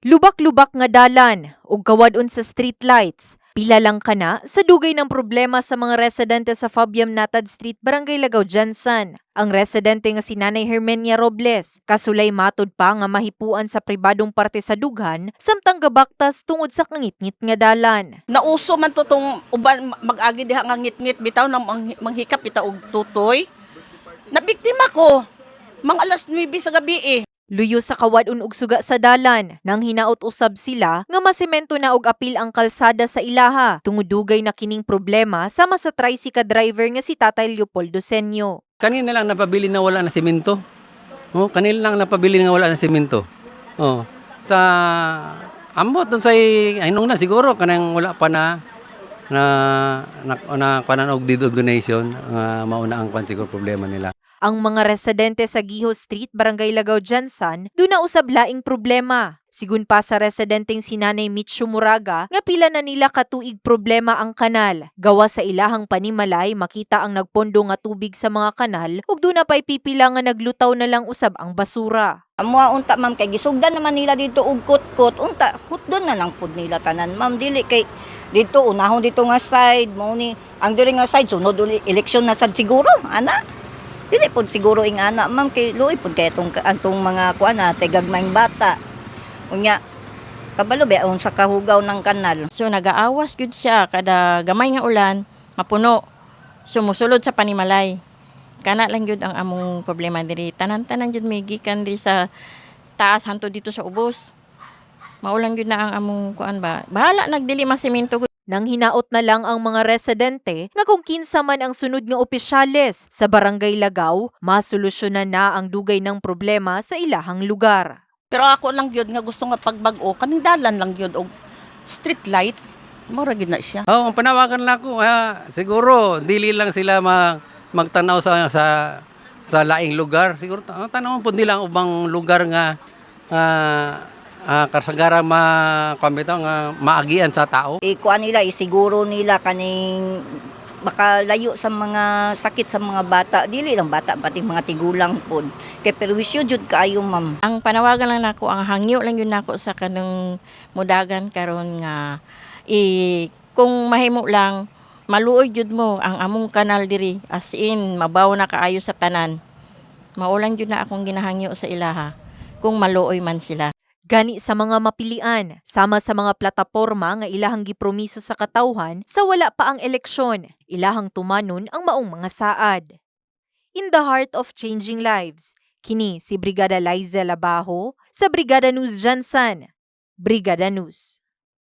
Lubak-lubak nga dalan ug kawadon sa street lights. Pila lang kana sa dugay ng problema sa mga residente sa Fabiam Natad Street, Barangay Lagaw, Jansan. Ang residente nga si Nanay Hermenia Robles, kasulay matod pa nga mahipuan sa pribadong parte sa dughan, samtang gabaktas tungod sa kangit-ngit nga dalan. Nauso man to tong uban mag-agi diha nga ngit-ngit bitaw nang mang- manghikap bitaw og tutoy. Nabiktima ko. Mang alas 9 sa gabi eh. Luyo sa kawadon ug suga sa dalan, nang hinaot usab sila nga masemento na og apil ang kalsada sa ilaha, tungudugay na kining problema sama sa tricycle driver nga si Tatay Leopoldo Senyo. Kanina lang napabili na wala na simento. Oh, kanina lang napabili na wala na simento. Oh. Sa ambot dun sa ainong na siguro kanang wala pa na na na, na kanan og donation nga mauna ang kwan siguro problema nila. Ang mga residente sa Giho Street, Barangay Lagaw, Jansan, doon na usab laing problema. Sigun pa sa residenteng si Nanay Mitch Muraga, nga pila na nila katuig problema ang kanal. Gawa sa ilahang panimalay, makita ang nagpondo nga tubig sa mga kanal, ug doon na pa'y pipila nga naglutaw na lang usab ang basura. Amo unta ma'am kay gisugdan naman nila dito og kot-kot unta hutdon na lang pud nila tanan ma'am dili kay dito unahon dito nga side mo ni ang diri nga side sunod uli eleksyon na sad siguro ana dili pud siguro ing ana ma'am kay luoy pud kay atong atong mga kuan na gagmayng bata unya kabalo ba sa kahugaw ng kanal So nagaawas gud siya kada gamay nga ulan mapuno. Sumusulod sa panimalay. Kana lang gud ang among problema diri. Tanan-tanan jud may gikan diri sa taas hanto dito sa ubos. Maulan gud na ang among kuan ba. Bahala nagdili masemento gud. Nang hinaot na lang ang mga residente nga kung kinsa man ang sunod nga opisyales sa Barangay Lagaw, masolusyonan na ang dugay ng problema sa ilahang lugar. Pero ako lang gyud nga gusto nga pagbag-o kaning dalan lang gyud og street light. Mura gyud na siya. Oh, ang panawagan lang ko ah, siguro dili lang sila ma, magtanaw sa sa sa laing lugar. Siguro ta- tanaw po nila ang ubang lugar nga ah ah, kasagara ma kamito nga maagian sa tao. ikuan nila isiguro nila kaning baka layo sa mga sakit sa mga bata dili lang bata pati mga tigulang pod kay perwisyo jud kaayo ma'am Ang panawagan lang nako, ang hangyo lang yun nako sa kanang mudagan karon nga i kung mahimo lang maluoy jud mo ang among kanal diri as in mabaw na kaayo sa tanan. Maulan jud na akong ginahangyo sa ilaha kung maluoy man sila. Gani sa mga mapilian, sama sa mga plataporma nga ilahang gipromiso sa katawhan sa wala pa ang eleksyon, ilahang tumanon ang maong mga saad. In the heart of changing lives, kini si Brigada Liza Labajo sa Brigada News Jansan. Brigada News.